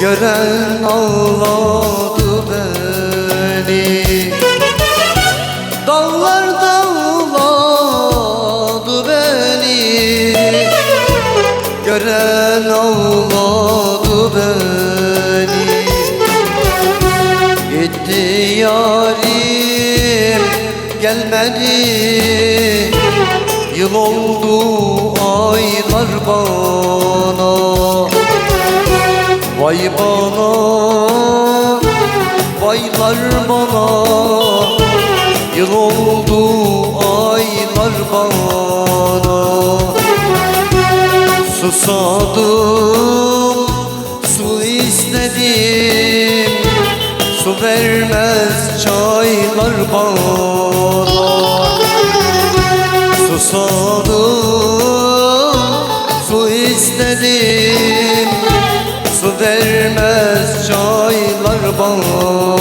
Gören ağladı beni. Dağlar dağladı beni. Gören ağladı beni. Gitti yarim gelmedi. Yıl oldu aylar bana. Vay bana Vaylar bana. Yıl oldu aylar bana. Susadım Su istedim. Su vermez çaylar bana. Susadım Su istedim çaylar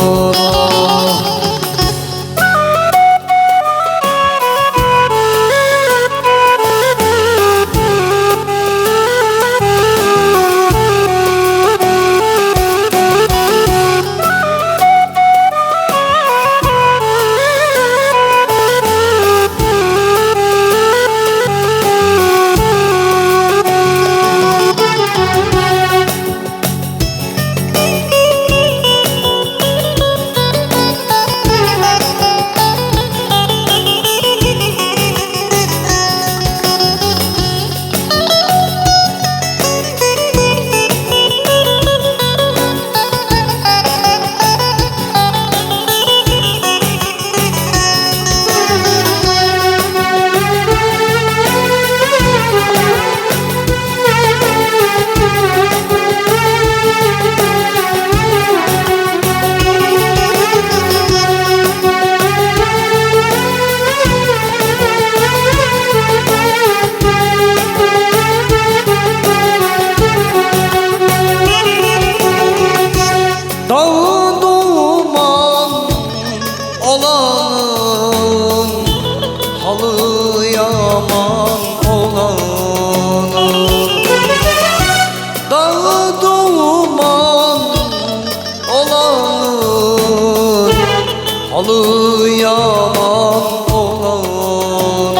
Halı yaman olanın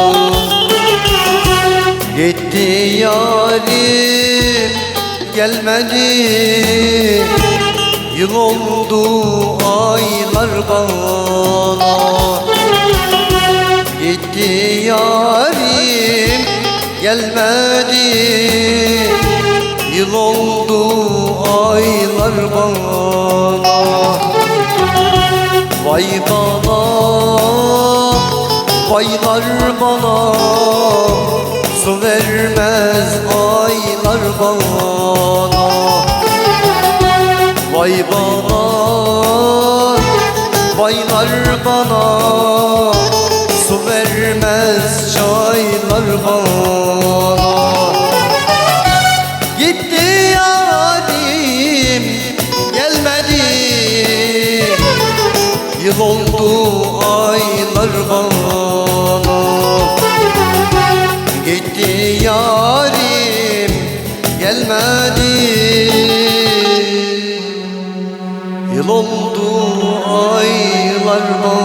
Gitti yarim gelmedi. Yıl oldu aylar bana. Gitti yarim gelmedi. Yıl oldu aylar bana bana Vaylar bana Su vermez aylar bana. Vay bana Vaylar bana Su vermez çaylar bana Yıl oldu aylar bana